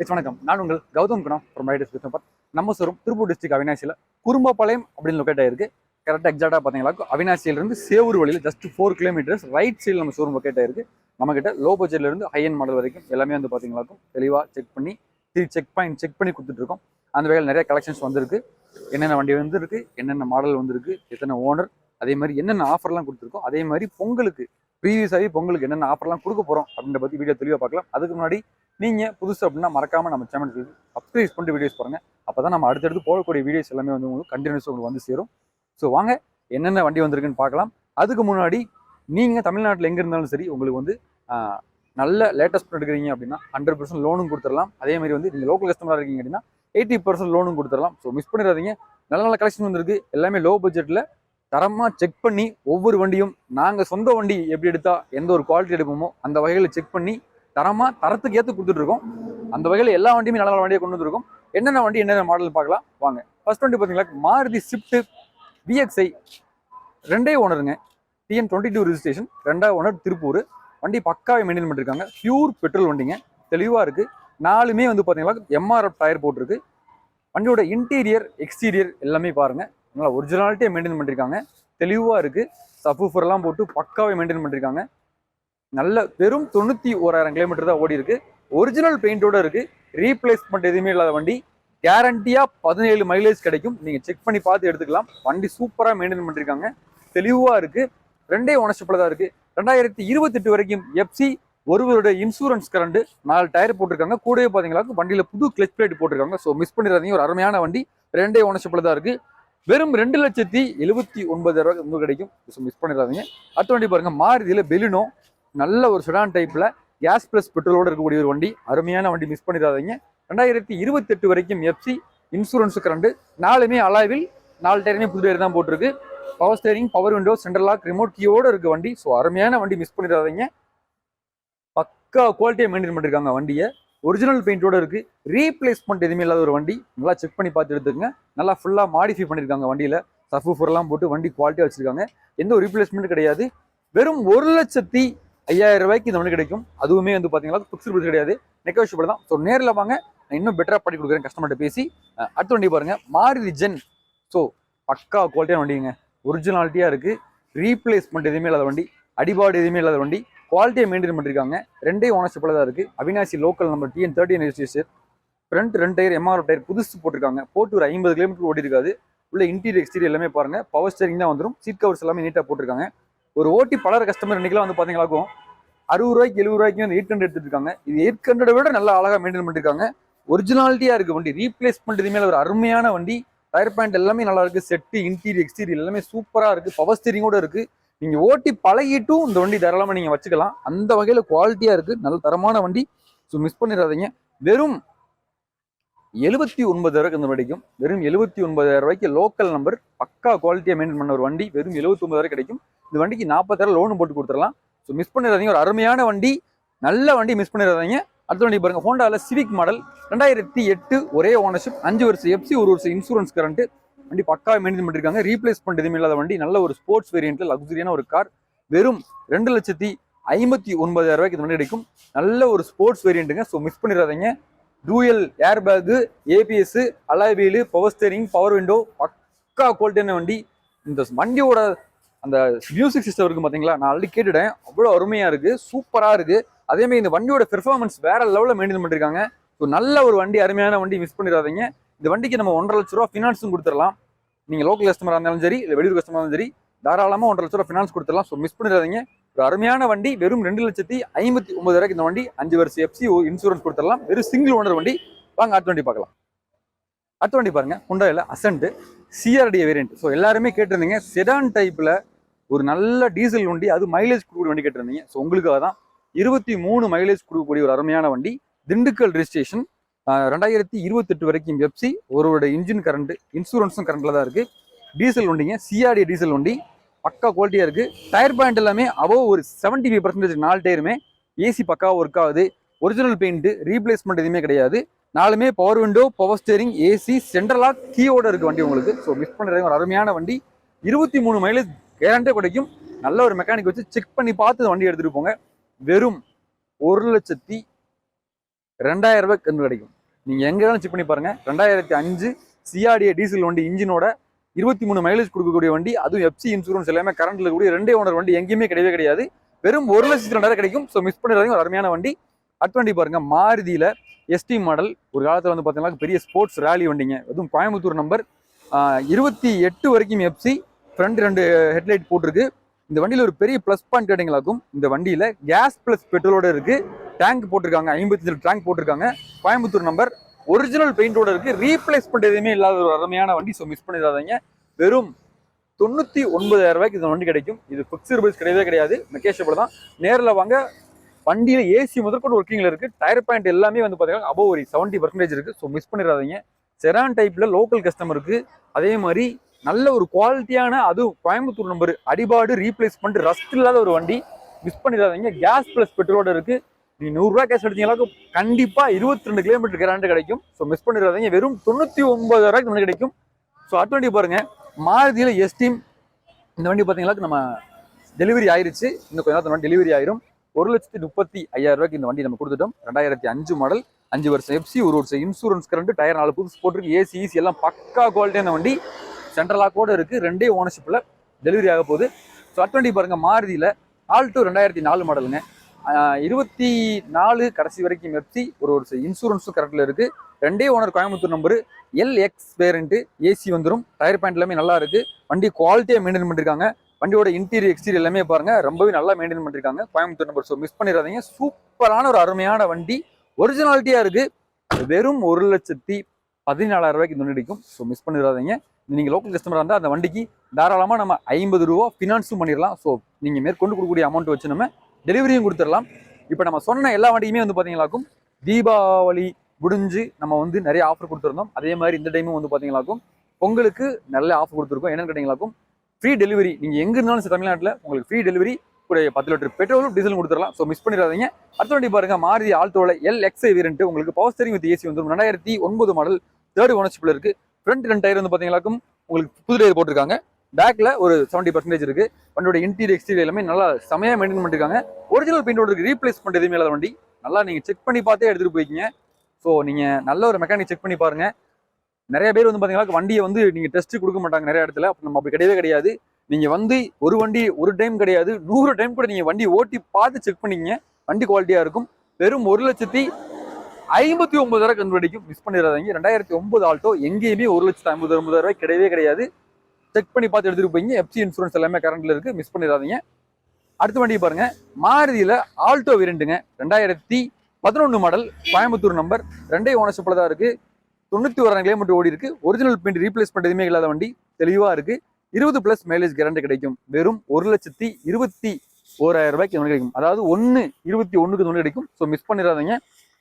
It's வணக்கம். நான் உங்கள் கௌதம் குணம் ஃப்ரம் ரைடர்ஸ் பிஸ்னஸ் நம்ம சோறும் திருப்பூர் டிஸ்ட்ரிக் அவினாசியில் குறும்பபாளையம் அப்படின்னு லொக்கேட் ஆயிருக்கு. கரெக்டாக எக்ஸாக்டாக பார்த்தீங்களா அவினாசியிலிருந்து சேவூர் வழியில் ஜஸ்ட் ஃபோர் கிலோமீட்டர்ஸ் ரைட் சைடில் நம்ம ஷோரூம் லொக்கேட் ஆயிருக்கு. நம்மக்கிட்ட லோ பட்ஜெட்லேருந்து ஹை அண்ட் மாடல் வரைக்கும் எல்லாமே வந்து பார்த்தீங்களாக்கும் தெளிவாக செக் பண்ணி த்ரீ செக் பாயிண்ட் செக் பண்ணி கொடுத்துட்ருக்கோம் அந்த வகையில் நிறைய கலெக்ஷன்ஸ் வந்திருக்கு. என்னென்ன வண்டி வந்துருக்கு என்னென்ன மாடல் வந்திருக்கு எத்தனை ஓனர் அதே மாதிரி என்னென்ன ஆஃபர்லாம் கொடுத்துருக்கோம் அதே மாதிரி பொங்கலுக்கு ப்ரீவியஸாகவே பொங்கலுக்கு என்னென்ன ஆஃபர்லாம் கொடுக்க போகிறோம் அப்படின்ற பற்றி வீடியோ தெளிவாக பார்க்கலாம். அதுக்கு முன்னாடி நீங்கள் புதுசு அப்படின்னா மறக்காமல் நம்ம சேனலுக்கு சப்ஸ்கிரைப் பண்ணிட்டு வீடியோஸ் பாருங்கள் அப்போ தான் நம்ம அடுத்தடுத்து போகக்கூடிய வீடியோஸ் எல்லாமே வந்து உங்களுக்கு கண்டினியூஸ் உங்களுக்கு வந்து சேரும். ஸோ வாங்க என்னென்ன வண்டி வந்திருக்குன்னு பார்க்கலாம். அதுக்கு முன்னாடி நீங்கள் தமிழ்நாட்டில் எங்கே இருந்தாலும் சரி உங்களுக்கு வந்து நல்ல லேட்டஸ்ட் எடுக்கிறீங்க அப்படின்னா ஹண்ட்ரட் பர்சன்ட் லோனும் கொடுத்துடலாம். அதே மாதிரி வந்து நீங்கள் லோக்கல் கஸ்டமராக இருக்கீங்க அப்படின்னா எயிட்டி பர்சன்ட் லோனும் கொடுத்துடலாம். ஸோ மிஸ் பண்ணிடாதீங்க. நல்ல நல்ல கலெக்ஷன் வந்திருக்கு. எல்லாமே லோ பட்ஜெட்டில் தரமாக செக் பண்ணி ஒவ்வொரு வண்டியும் நாங்கள் சொந்த வண்டி எப்படி எடுத்தால் எந்த ஒரு குவாலிட்டி எடுப்போமோ அந்த வகையில் செக் பண்ணி தரமாக தரத்துக்கு ஏற்று கொடுத்துட்ருக்கோம். அந்த வகையில் எல்லா வண்டியுமே நல்ல நல்ல வண்டியை கொண்டு வந்துருக்கோம். என்னென்ன வண்டி என்னென்ன மாடல் பார்க்கலாம். வாங்க. ஃபர்ஸ்ட் வண்டி பார்த்தீங்களா? மாருதி ஸ்விஃப்ட் விஎக்ஸ்ஐ ரெண்டே ஓனருங்க. டிஎன் டுவெண்ட்டி டூ ரிஜிஸ்ட்ரேஷன் ரெண்டாவது ஓனர் திருப்பூர். வண்டி பக்காவை மெயின்டைன் பண்ணிருக்காங்க. பியூர் பெட்ரோல் வண்டிங்க. தெளிவாக இருக்குது நாலுமே வந்து பார்த்தீங்கன்னா எம்ஆர்எஃப் டயர் போட்டிருக்கு. வண்டியோட இன்டீரியர் எக்ஸ்டீரியர் எல்லாமே பாருங்கள் நல்லா ஒரிஜினாலிட்டியை மெயின்டைன் பண்ணியிருக்காங்க தெளிவாக இருக்குது சஃபூஃபர்லாம் போட்டு பக்காவே மெயின்டைன் பண்ணியிருக்காங்க நல்ல வெறும் தொண்ணூற்றி ஓராயிரம் கிலோமீட்டர் தான் ஓடி இருக்கு. ஒரிஜினல் பெயிண்டோட இருக்குது ரீப்ளேஸ்மெண்ட் எதுவுமே இல்லாத வண்டி. கேரண்டியாக பதினேழு மைலேஜ் கிடைக்கும். நீங்கள் செக் பண்ணி பார்த்து எடுத்துக்கலாம். வண்டி சூப்பராக மெயின்டைன் பண்ணியிருக்காங்க தெளிவாக இருக்குது ரெண்டே ஒனர்ஷிப்பில் தான் இருக்குது ரெண்டாயிரத்தி இருபத்தெட்டு வரைக்கும் எஃப்சி ஒருவருடைய இன்சூரன்ஸ் கரண்ட் நாலு டயர் போட்டிருக்காங்க. கூடவே பார்த்தீங்களா வண்டியில் புது கிளச் பிளேட் போட்டிருக்காங்க. ஸோ மிஸ் பண்ணிடாதீங்க. ஒரு அருமையான வண்டி. ரெண்டே ஓனர்ஷிப்ல தான் இருக்குது வெறும் ரெண்டு லட்சத்தி எழுபத்தி ஒன்பதாயிரம் ரூபாய் உங்களுக்கு கிடைக்கும் ஸோ மிஸ் பண்ணிடாதீங்க. அடுத்த வண்டி பாருங்க மாறுதியில் பெலினோ நல்ல ஒரு செடான் டைப்பில் கேஸ் ப்ளஸ் பெட்ரோலோட இருக்கக்கூடிய ஒரு வண்டி. அருமையான வண்டி மிஸ் பண்ணிடாதீங்க. ரெண்டாயிரத்தி இருபத்தெட்டு வரைக்கும் எஃப்சி இன்சூரன்ஸு கரண்டு நாலுமே அலாவில் நாலு டயருமே புது டயர் தான் போட்டிருக்கு. Power steering power window central lock remote கீயோடு இருக்க வண்டி. ஸோ அருமையான வண்டி மிஸ் பண்ணிடாதீங்க. பக்கா குவாலிட்டியை மெயின்டைன் பண்ணியிருக்காங்க வண்டியை. ஒரிஜினல் பெயிண்டோட இருக்குது ரீப்ளேஸ்மெண்ட் எதுவுமே இல்லாத ஒரு வண்டி. நல்லா செக் பண்ணி பார்த்து எடுத்துக்கங்க. நல்லா ஃபுல்லாக மாடிஃபை பண்ணியிருக்காங்க வண்டியில். சஃபூஃபர்லாம் போட்டு வண்டி குவாலிட்டியாக வச்சுருக்காங்க. எந்த ஒரு ரீப்ளேஸ்மெண்ட் கிடையாது. வெறும் ஒரு லட்சத்தி ஐயாயிரம் ரூபாய்க்கு இந்த வண்டி கிடைக்கும். அதுவுமே வந்து பார்த்தீங்கன்னா ஃபிக்ஸ்டு பிரைஸ் கிடையாது. நெகோஷியபிள் தான். ஸோ நேரில் வாங்க. நான் இன்னும் பெட்டராக பண்ணி கொடுக்குறேன் கஸ்டமர்கிட்ட பேசி. அடுத்த வண்டி பாருங்கள் மாருதி ஜென் ஸோ பக்கா குவாலிட்டியான வண்டிங்க. ஒரிஜினாலிட்டியாக இருக்குது ரீப்ளேஸ்மெண்ட் எதுவுமே இல்லாத வண்டி. அடிபாடு எதுவுமே இல்லாத வண்டி. குவாலிட்டியை மெயின்டைன் பண்ணியிருக்காங்க ரெண்டே ஓனர்ஷிப்பில் தான் இருக்குது Avinashi local number TN thirteen registration front ரெண்டு டயர் எம்ஆர் டயர் புதுசு போட்டிருக்காங்க. போட்டு ஒரு ஐம்பது கிலோமீட்டர் ஓடி இருக்காது உள்ள இன்டீரியர் எக்ஸ்டீரியர் எல்லாமே பாருங்கள் பவர் ஸ்டேரிங் தான் வந்துடும் சீட் கவர்ஸ் எல்லாமே நீட்டாக போட்டிருக்காங்க. ஒரு ஓட்டி பலர் கஸ்டமர் இன்னைக்கெல்லாம் வந்து பார்த்தீங்களாக்கும் அறுபது ரூபாய்க்கு எழுபது ரூபாய்க்கு வந்து எயிட் ஹண்ட்ரட் எடுத்துருக்காங்க. இது எயிட் ஹண்ட்ரட் விட நல்லா அழகாக மெயின்டைன் பண்ணியிருக்காங்க ஒரிஜினாலிட்டியாக இருக்குது வண்டி. ரீப்ளேஸ்மெண்ட் இதுமே ஒரு அருமையான வண்டி. டயர் பேண்ட் எல்லாமே நல்லா இருக்குது செட்டு இன்டீரியர் எக்ஸ்டீரியர் எல்லாமே சூப்பராக இருக்குது பவர் ஸ்டீரிங்கோட இருக்குது நீங்க ஓட்டி பழகிட்டும் இந்த வண்டி தாராளமாக நீங்க வச்சுக்கலாம். அந்த வகையில் குவாலிட்டியாக இருக்கு. நல்ல தரமான வண்டி. ஸோ மிஸ் பண்ணிடாதீங்க. வெறும் எழுபத்தி ஒன்பதாயிரம் இந்த வண்டிக்கும் வெறும் எழுபத்தி ஒன்பதாயிரம் ரூபாய்க்கு லோக்கல் நம்பர் பக்கா குவாலிட்டியாக மெயின்டைன் பண்ண ஒரு வண்டி வெறும் எழுபத்தி ஒன்பதாயிரம் கிடைக்கும். இந்த வண்டிக்கு நாற்பதாயிரம் லோன் போட்டு கொடுத்துடலாம். ஸோ மிஸ் பண்ணிடாதீங்க. ஒரு அருமையான வண்டி. நல்ல வண்டி மிஸ் பண்ணிடாதீங்க. அடுத்த வண்டி பாருங்க ஹோண்டாவில் சிவிக் மாடல் ரெண்டாயிரத்தி எட்டு ஒரே ஓனர்ஷிப் அஞ்சு வருஷம் எஃப்சி ஒரு வருஷம் இன்சூரன்ஸ் கரண்ட் வண்டி பக்கா மெயின்டைன் பண்ணிருக்காங்க. ரீப்ளேஸ்மெண்ட் எதுவுமே இல்லாத வண்டி. நல்ல ஒரு ஸ்போர்ட்ஸ் வேரியண்ட்ல லக்ஸரியான ஒரு கார் வெறும் ரெண்டு லட்சத்தி ஐம்பத்தி ஒன்பதாயிரம் ரூபாய்க்கு இந்த வண்டி கிடைக்கும் நல்ல ஒரு ஸ்போர்ட்ஸ் வேரியண்ட்டுங்க ஸோ மிஸ் பண்ணிடாதீங்க. Dual air bag ABS alloy wheel power steering power window பக்கா குவாலிட்டியான வண்டி. இந்த வண்டியோட அந்த மியூசிக் சிஸ்டம் இருக்கு பார்த்தீங்களா நான் ஆல்ரெடி கேட்டுட்டேன். அவ்வளோ அருமையாக இருக்கு. சூப்பராக இருக்கு. அதேமாதிரி இந்த வண்டியோட பெர்ஃபார்மன்ஸ் வேற லெவலில் மெயின்டைன் பண்ணிருக்காங்க. ஸோ நல்ல ஒரு வண்டி அருமையான வண்டி மிஸ் பண்ணிடாதீங்க. இந்த வண்டிக்கு நம்ம ஒன்றரை லட்ச ரூபா ஃபினான்ஸும் கொடுத்துடலாம். நீங்கள் லோக்கல் கஸ்டமராக இருந்தாலும் சரி இல்லை வெளியூர் கஸ்டமராக இருந்தாலும் சரி தாராளமாக ஒன்றரை லட்ச ரூபா ஃபினான்ஸ் கொடுத்துடலாம். ஸோ மிஸ் பண்ணிடாதீங்க. ஒரு அருமையான வண்டி வெறும் ரெண்டு லட்சத்தி ஐம்பத்தி ஒன்பதாயிரம் இந்த வண்டி அஞ்சு வருஷம் எஃப்சி இன்சூரன்ஸ் கொடுத்துடலாம். வெறும் சிங்கிள் ஓனர் வண்டி. வாங்க அடுத்த வண்டி பார்க்கலாம். அடுத்த வண்டி பாருங்க. ஹுண்டாயில் அசன்ட் சிஆர்டி வேரியன்ட் ஸோ எல்லாருமே கேட்டிருந்தீங்க. செடான் டைப்பில் ஒரு நல்ல டீசல் வண்டி அது மைலேஜ் கொடுக்கக்கூடிய வண்டி கேட்டிருந்தீங்க. ஸோ உங்களுக்காக தான் இருபத்தி மூணு மைலேஜ் கொடுக்கக்கூடிய ஒரு அருமையான வண்டி. திண்டுக்கல் ரிஜிஸ்ட்ரேஷன் ரெண்டாயிரத்தி இருபத்தெட்டு வரைக்கும் எப்சி ஒருவரோட இன்ஜின் கரண்ட் இன்சூரன்ஸும் கரண்ட்டில் தான் இருக்குது டீசல் வண்டிங்க சிஆர்டி டீசல் வண்டி. பக்கா குவாலிட்டியாக இருக்குது டயர் பாயிண்ட் எல்லாமே அபோவ் ஒரு செவன்ட்டி ஃபைவ் பர்சன்டேஜ் நாலு டயருமே ஏசி பக்காவா ஒர்க் ஆகுது. ஒரிஜினல் பெயிண்ட்டு ரீப்ளேஸ்மெண்ட் எதுவுமே கிடையாது. நாலுமே power window power steering AC சென்ட்ரலாக கீயோட இருக்குது வண்டி உங்களுக்கு. ஸோ மிஸ் பண்ணுறது ஒரு அருமையான வண்டி. இருபத்தி மூணு மைலேஜ் கேரண்டே கிடைக்கும். நல்ல ஒரு மெக்கானிக் வச்சு செக் பண்ணி பார்த்து வண்டி எடுத்துகிட்டு போங்க. வெறும் ஒரு லட்சத்தி ரெண்டாயிரம் ரூபாய் கன்று கிடைக்கும். நீங்கள் எங்கே வேணாலும் செக் பண்ணி பாருங்கள் ரெண்டாயிரத்தி அஞ்சு சிஆர்டிஏ டீசல் வண்டி இன்ஜினோட இருபத்தி மூணு மைலேஜ் கொடுக்கக்கூடிய வண்டி அதுவும் எஃப்சி இன்சூரன்ஸ் எல்லாமே கரண்டில் கூடிய ரெண்டே ஓனர் வண்டி எங்கேயுமே கிடையவே கிடையாது. வெறும் ஒரு லட்சத்தி ரெண்டாயிரம் கிடைக்கும். ஸோ மிஸ் பண்ணிடுறதுங்க ஒரு அருமையான வண்டி. அடுத்த வண்டி பாருங்கள் மாருதியில எஸ்டி மாடல் ஒரு காலத்தில் வந்து பார்த்தீங்கன்னா பெரிய ஸ்போர்ட்ஸ் ரேலி வண்டிங்க. அதுவும் கோயம்புத்தூர் நம்பர் இருபத்தி எட்டு வரைக்கும் எஃப்சி ஃப்ரண்ட் ரெண்டு ஹெட்லைட் போட்டிருக்கு. இந்த வண்டியில் ஒரு பெரிய ப்ளஸ் பாயிண்ட் கேட்டிங்களாக்கும் இந்த வண்டியில் கேஸ் ப்ளஸ் பெட்ரோலோட இருக்குது டேங்க் போட்டிருக்காங்க ஐம்பத்தி டேங்க் போட்டிருக்காங்க. கோயம்புத்தூர் நம்பர் ஒரிஜினல் பெயிண்டோட இருக்குது ரீப்ளேஸ்மெண்ட் எதுவுமே இல்லாத ஒரு அருமையான வண்டி ஸோ மிஸ் பண்ணிடாதீங்க. வெறும் தொண்ணூற்றி ஒன்பதாயிரம் ரூபாய்க்கு இந்த வண்டி கிடைக்கும். இது ஃபிக்ஸ்டு பிரைஸ் கிடையவே கிடையாது. மெக்கேஷபிள் தான். நேரில் வாங்க. வண்டியில் ஏசி முதற்கொண்டு ஒர்க்கிங்கில் இருக்குது டயர் பாயிண்ட் எல்லாமே வந்து பார்த்தீங்கன்னா அபோவ் ஒரு செவன்ட்டி பர்சன்டேஜ் இருக்கு. ஸோ மிஸ் பண்ணிடாதீங்க. செரான் டைப்பில் லோக்கல் கஸ்டமருக்கு அதே மாதிரி நல்ல ஒரு குவாலிட்டியான அதுவும் கோயம்புத்தூர் நம்பர் அடிபாடு ரீப்ளேஸ்மெண்ட் ரஸ்ட் இல்லாத ஒரு வண்டி. மிஸ் பண்ணிடாதீங்க. கேஸ் ப்ளஸ் பெட்ரோலோட இருக்கு. நீ நூறுரூவா கேஸ் அடிச்சீங்களாக்கு கண்டிப்பா இருபத்தி ரெண்டு கிலோமீட்டர் கிராண்டு கிடைக்கும். ஸோ மிஸ் பண்ணிடாதீங்க. வெறும் தொண்ணூத்தி ஒன்பது ரூபாய்க்கு வண்டி கிடைக்கும். ஸோ அடுத்த வண்டி பாருங்க. மாருதியில எஸ்டீம் இந்த வண்டி பார்த்தீங்கன்னா நம்ம டெலிவரி ஆயிருச்சு. இன்னும் கொஞ்ச நேரத்தில் டெலிவரி ஆயிரும். ஒரு லட்சத்தி முப்பத்தி ஐயாயிரம் ரூபாய்க்கு இந்த வண்டி நம்ம கொடுத்துட்டோம். ரெண்டாயிரத்தி அஞ்சு மாடல் அஞ்சு வருஷம் எஃப்சி ஒரு வருஷம் இன்சூரன்ஸ் கரண்ட் டயர் நாலு புதுசு போட்டிருக்கு. ஏசி ஈசி எல்லாம் பக்கா குவாலிட்டியான வண்டி. சென்ட்ரல் கூட இருக்குது ரெண்டே ஓனர்ஷிப்பில் டெலிவரி ஆக போகுது. ஸோ அட்வெண்ட்டி பாருங்கள் மாருதியில் ஆல்டோ ரெண்டாயிரத்தி நாலு மாடலுங்க இருபத்தி நாலு கடைசி வரைக்கும் எஃப்சி ஒரு ஒரு இன்சூரன்ஸும் கரெக்டில் இருக்குது ரெண்டே owner Coimbatore number L X parent AC வந்துடும் டயர் பாயிண்ட் எல்லாமே நல்லா இருக்குது வண்டி குவாலிட்டியாக மெயின்டைன் பண்ணிருக்காங்க. வண்டியோட இன்டீரியர் எக்ஸ்டீரியர் எல்லாமே பாருங்கள் ரொம்பவே நல்லா மெயின்டைன் பண்ணியிருக்காங்க கோயம்புத்தூர் நம்பர் ஸோ மிஸ் பண்ணிடாதீங்க. சூப்பரான ஒரு அருமையான வண்டி. ஒரிஜினாலிட்டியாக இருக்குது வெறும் ஒரு லட்சத்தி பதினாலாயிரம் ரூபாய்க்கு இந்த ஸோ மிஸ் பண்ணிடாதீங்க. நீங்கள் லோக்கல் கஸ்டமர் இருந்தால் அந்த வண்டிக்கு தாராளமாக நம்ம ஐம்பது ரூபா ஃபினான்ஸும் பண்ணிடலாம். ஸோ நீங்கள் மேற்கொண்டு கொடுக்கக்கூடிய அமௌண்ட் வச்சு நம்ம டெலிவரியும் கொடுத்துடலாம். இப்போ நம்ம சொன்ன எல்லா வண்டியுமே வந்து பார்த்தீங்களாக்கும் தீபாவளி முடிஞ்சு நம்ம வந்து நிறைய ஆஃபர் கொடுத்துருந்தோம். அதே மாதிரி இந்த டைமும் வந்து பார்த்தீங்களாக்கும் பொங்கலுக்கு நல்ல ஆஃபர் கொடுத்துருக்கோம். என்னென்னு கேட்டிங்களாக்கும் ஃப்ரீ டெலிவரி நீங்கள் எங்கே இருந்தாலும் சரி தமிழ்நாட்டில் உங்களுக்கு ஃப்ரீ டெலிவரி கூட பத்து லிட்டர் பெட்ரோலும் டீசலும் கொடுத்துடலாம். ஸோ மிஸ் பண்ணிடாதீங்க. அடுத்த வண்டி பாருங்க மாருதி ஆல்டோவில் எல் எக்ஸ்ஐ வேரியன்ட் உங்களுக்கு பவர் ஸ்டேரிங் வித் ஏசி வந்துடும் ரெண்டாயிரத்தி ஒன்பது மாடல் தேர்ட் ஓனர்ஷிப்பில் இருக்குது ஃப்ரண்ட் ரெண்டு டயர் வந்து பார்த்தீங்களாக்கும் உங்களுக்கு புது டயர் போட்டிருக்காங்க. பேக்கில் ஒரு செவன்ட்டி பர்சன்டேஜ் இருக்கு. வண்டியோட இன்டீரியர் எக்ஸ்டீரியர் எல்லாமே நல்லா செமையா மெயின்டைன் பண்ணிருக்காங்க. ஒரிஜினல் பெயிண்டோட ரீப்ளேஸ் ரீப்ளேஸ்மெண்ட் எதுவுமே இல்லாத வண்டி. நல்லா நீங்கள் செக் பண்ணி பார்த்தே எடுத்துகிட்டு போய்க்கிங்க. ஸோ நீங்கள் நல்ல ஒரு மெக்கானிக் செக் பண்ணி பாருங்கள் நிறைய பேர் வந்து பார்த்தீங்கன்னா வண்டியை வந்து நீங்கள் டெஸ்ட் கொடுக்க மாட்டாங்க நிறைய இடத்துல. அப்போ நம்ம அப்படி கிடையவே கிடையாது. நீங்கள் வந்து ஒரு வண்டி ஒரு டைம் கிடையாது. நூறு டைம் கூட நீங்கள் வண்டி ஓட்டி பார்த்து செக் பண்ணிங்க வண்டி குவாலிட்டியாக இருக்கும். வெறும் ஒரு லட்சத்தி ஐம்பத்தி ஒன்பதாயிரம் கண்டுபிடிக்கும் மிஸ் பண்ணிடாதீங்க. ரெண்டாயிரத்தி ஒன்பது ஆல்டோ எங்கேயுமே ஒரு லட்சத்து ஐம்பது ஒன்பதாயிரம் ரூபாய் கிடையவே கிடையாது. செக் பண்ணி பார்த்து எடுத்துட்டு போய்ங்க. எஃப்சி இன்சூரன்ஸ் எல்லாமே கரண்ட்ல இருக்கு. மிஸ் பண்ணிடாதீங்க. அடுத்த வண்டி பாருங்க. மாருதியில ஆல்டோ விரண்டுங்க ரெண்டாயிரத்தி பதினொன்று மாடல் கோயம்புத்தூர் நம்பர் ரெண்டே ஓனர்ஷிப்பில் தான் இருக்கு. தொண்ணூற்றி ஓராயிரம் கிலோமீட்டர் ஓடி இருக்கு. ஒரிஜினல் பெயிண்ட் ரீப்ளேஸ்மெண்ட் எதுவுமே இல்லாத வண்டி. தெளிவாக இருக்கு. இருபது பிளஸ் மைலேஜ் கேரண்டி கிடைக்கும். வெறும் ஒரு லட்சத்தி இருபத்தி ஓராயிரம் ரூபாய்க்கு கிடைக்கும். அதாவது ஒன்று இருபத்தி ஒன்றுக்கு இந்த கிடைக்கும். ஸோ மிஸ் பண்ணிடாதீங்க.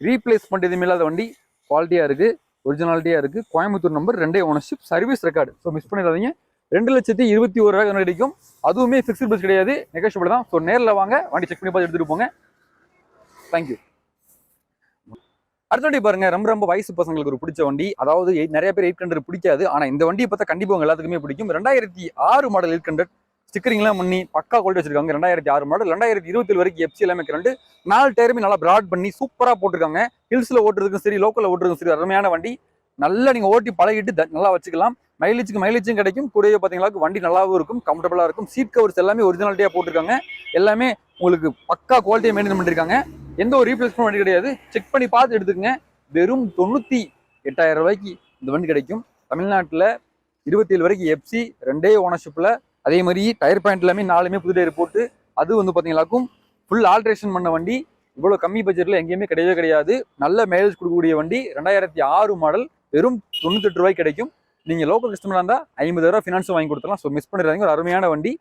ரீப்ளேஸ்மெண்ட் எதுவுமே இல்லாத வண்டி குவாலிட்டியாக இருக்குது ஒரிஜினாலிட்டியாக இருக்குது கோயம்புத்தூர் நம்பர் ரெண்டே ownership service record so miss பண்ணிடாதீங்க. ரெண்டு லட்சத்தி இருபத்தி ஒரு ரூபாய் கிடைக்கும். அதுவுமே ஃபிக்ஸ்ட் பஸ் கிடையாது. நெகோஷியபிள் தான். ஸோ நேரில் வாங்க. வண்டி செக் பண்ணி பார்த்து எடுத்துகிட்டு போங்க. தேங்க்யூ அடுத்த வண்டி பாருங்க. ரொம்ப ரொம்ப வயசு பசங்களுக்கு ஒரு பிடிச்ச வண்டி. அதாவது நிறைய பேர் எயிட் ஹண்ட்ரட் பிடிக்காது. ஆனால் இந்த வண்டியை பார்த்தா கண்டிப்பாக உங்க எல்லாத்துக்குமே பிடிக்கும். ரெண்டாயிரத்தி ஆறு மாடல் எயிட் ஹண்ட்ரட் ஸ்டிக்கரிங்லாம் பண்ணி பக்கா குவாலிட்டி வச்சிருக்காங்க ரெண்டாயிரத்தி ஆறு மாடல் ரெண்டாயிரத்தி இருபத்தி வரைக்கும் எஃப்சி எல்லாமே ரெண்டு நாலு டயருமே நல்லா பிராட் பண்ணி சூப்பராக போட்டிருக்காங்க. ஹில்ஸில் ஓட்டுறதுக்கும் சரி லோக்கலில் ஓட்டுறதுக்கும் சரி அருமையான வண்டி. நல்லா நீங்கள் ஓட்டி பழகிட்டு நல்லா வச்சுக்கலாம். மைலேஜுக்கு மைலேஜும் கிடைக்கும். கூடவே பார்த்தீங்களா வண்டி நல்லாவும் இருக்கும் கம்ஃபர்டபுளாக இருக்கும். சீட் கவர்ஸ் எல்லாமே ஒரிஜினாலிட்டியாக போட்டிருக்காங்க. எல்லாமே உங்களுக்கு பக்கா குவாலிட்டியை மெயின்டைன் பண்ணியிருக்காங்க எந்த ஒரு ரீப்ளேஸ்மெண்ட் வண்டி கிடையாது. செக் பண்ணி பார்த்து எடுத்துக்கங்க. வெறும் தொண்ணூற்றி எட்டாயிரம் ரூபாய்க்கு இந்த வண்டி கிடைக்கும். தமிழ்நாட்டில் இருபத்தி ஏழு வரைக்கும் எஃப்சி ரெண்டே ஓனர்ஷிப்பில் அதே மாதிரி டயர் பாயிண்ட் எல்லாமே நாலுமே புது டயர் போட்டு அது வந்து பார்த்தீங்களாக்கும் ஃபுல் ஆல்ட்ரேஷன் பண்ண வண்டி. இவ்வளோ கம்மி பட்ஜெட்டில் எங்கேயுமே கிடையவே கிடையாது. நல்ல மைலேஜ் கொடுக்கக்கூடிய வண்டி. ரெண்டாயிரத்தி ஆறு மாடல் வெறும் தொண்ணூத்தெட்டு ரூபாய்க்கு கிடைக்கும். நீங்கள் லோக்கல் கஷ்டமாக இருந்தால் ஐம்பது ஐம்பதாயிரம் ஃபினான்ஸும் வாங்கி கொடுத்துலாம் ஸோ மிஸ் பண்ணிடுறாங்க ஒரு அருமையான வண்டி.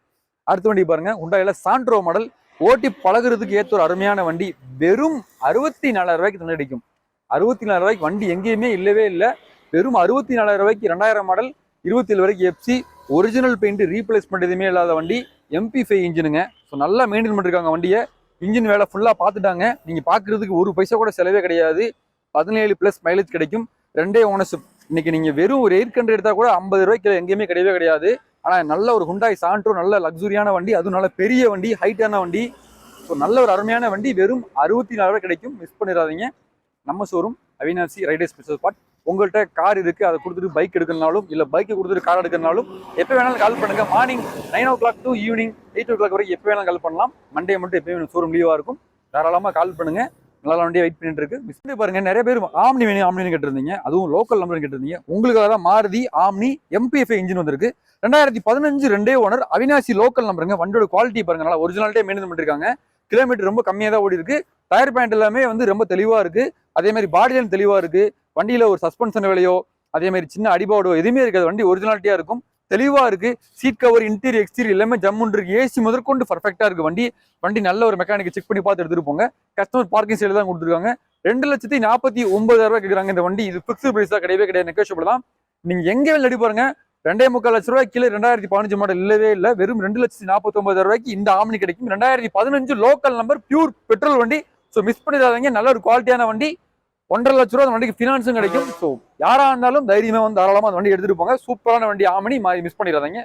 அடுத்த வண்டி பாருங்கள் உண்டாயில சாண்ட்ரோ மாடல் ஓட்டி பழகுறதுக்கு ஏற்ற ஒரு அருமையான வண்டி. வெறும் அறுபத்தி நாலாயிரம் ரூபாய்க்கு தண்ணி அடிக்கும் அறுபத்தி நாலாயிரம் ரூபாய்க்கு வண்டி எங்கேயுமே இல்லவே இல்லை. வெறும் அறுபத்தி நாலாயிரம் ரூபாய்க்கு ரெண்டாயிரம் மாடல் இருபத்தி ஏழு வரைக்கும் எஃப்சி ஒரிஜினல் பெயிண்ட் ரீப்ளேஸ்மெண்ட் எதுவுமே இல்லாத வண்டி எம்பி ஃபைவ் இன்ஜினுங்க ஸோ நல்லா மெயின்டைன் பண்ணிருக்காங்க வண்டியை. இன்ஜின் வேலை ஃபுல்லாக பார்த்துட்டாங்க. நீங்கள் பார்க்குறதுக்கு ஒரு பைசா கூட செலவே கிடையாது. பதினேழு ப்ளஸ் மைலேஜ் கிடைக்கும். ரெண்டே ஓனர்ஷிப் இன்னைக்கு நீங்கள் வெறும் ஒரு எயிட் ஹண்ட்ரட் எடுத்தால் கூட ஐம்பது ரூபாய்க்கு எங்கேயுமே கிடையவே கிடையாது. ஆனால் நல்ல ஒரு ஹுண்டாய் சாண்ட்ரோ நல்ல லக்ஸுரியான வண்டி. அதுவும் நல்ல பெரிய வண்டி ஹைட்டான வண்டி. ஸோ நல்ல ஒரு அருமையான வண்டி. வெறும் அறுபத்தி நாலு ரூபாய் கிடைக்கும். மிஸ் பண்ணிடாதீங்க. நம்ம showroom Avinashi rider special spot உங்கள்கிட்ட கார் இருக்குது அதை கொடுத்துட்டு பைக் எடுக்கணும்னாலும் இல்லை பைக்கை கொடுத்துட்டு கார் எடுக்கணும்னாலும் எப்போ வேணாலும் கால் பண்ணுங்க. Morning nine o'clock to evening eight o'clock வரைக்கும் எப்போ வேணாலும் கால் பண்ணலாம். மண்டே மட்டும் எப்போயும் ஷோரூம் லீவாக இருக்கும். தாராளமாக கால் பண்ணுங்க. நல்லா வண்டியை வெயிட் பண்ணிட்டு இருக்கு. மிஸ் பண்ணி பாருங்க நிறைய பேர் ஆம்னி வேணும் ஆம்னி கேட்டிருந்தீங்க. அதுவும் லோக்கல் நம்பர் கேட்டிருந்தீங்க. உங்களுக்காக தான் மாருதி ஆம்னி எம்பிஎஃப்ஐ இன்ஜின் வந்திருக்கு. ரெண்டாயிரத்தி பதினஞ்சு ரெண்டே ஓனர் அவினாசி லோக்கல் நம்பருங்க வண்டியோட குவாலிட்டி பாருங்க நல்லா ஒரிஜினாலிட்டே மெயின்டைன் பண்ணிருக்காங்க கிலோமீட்டர் ரொம்ப கம்மியாக தான் ஓடி இருக்கு டயர் பேண்ட் எல்லாமே வந்து ரொம்ப தெளிவாக இருக்கு. அதே மாதிரி பாடியிலேருந்து தெளிவாக இருக்கு. வண்டியில் ஒரு சஸ்பென்ஷன் வேலையோ அதே மாதிரி சின்ன அடிபாடோ எதுவுமே இருக்காது. வண்டி ஒரிஜினாலிட்டியாக இருக்கும். தெளிவாக இருக்கு. சீட் கவர் இன்டீரியர் எக்ஸ்டீரியர் எல்லாமே ஜம்முன் இருக்கு. ஏசி முதற்கொண்டு பர்ஃபெக்டாக இருக்குது வண்டி. வண்டி நல்ல ஒரு மெக்கானிக் செக் பண்ணி பார்த்து எடுத்துட்டு போங்க. கஸ்டமர் பார்க்கிங் சைடு தான் கொடுத்துருக்காங்க. ரெண்டு லட்சத்தி நாற்பத்தி ஒன்பதாயிரம் ரூபாய் கேட்குறாங்க இந்த வண்டி. இது ஃபிக்ஸு பிரைஸ் தான் கிடையவே கிடையாது. நெகோஷியபிள் தான். நீங்கள் எங்கே வெளில அடி பாருங்க. ரெண்டே முக்கால் லட்ச ரூபாய் கீழே ரெண்டாயிரத்தி பதினஞ்சு மாடல் இல்லவே இல்லை. வெறும் ரெண்டு லட்சத்தி நாற்பத்தி ஒன்பதாயிரம் ரூபாய்க்கு இந்த ஆம்னி கிடைக்கும். ரெண்டாயிரத்தி பதினஞ்சு லோக்கல் நம்பர் பியூர் பெட்ரோல் வண்டி. ஸோ மிஸ் பண்ணிடாதீங்க. நல்ல ஒரு குவாலிட்டியான வண்டி. ஒன்றரை லட்ச ரூபா அந்த வண்டிக்கு ஃபினான்ஸும் கிடைக்கும். ஸோ யாரா இருந்தாலும் தைரியமா வந்து தாராளமாக அந்த வண்டி எடுத்துட்டு போங்க. சூப்பரான வண்டி. ஆமணி மிஸ் பண்ணிடாதீங்க.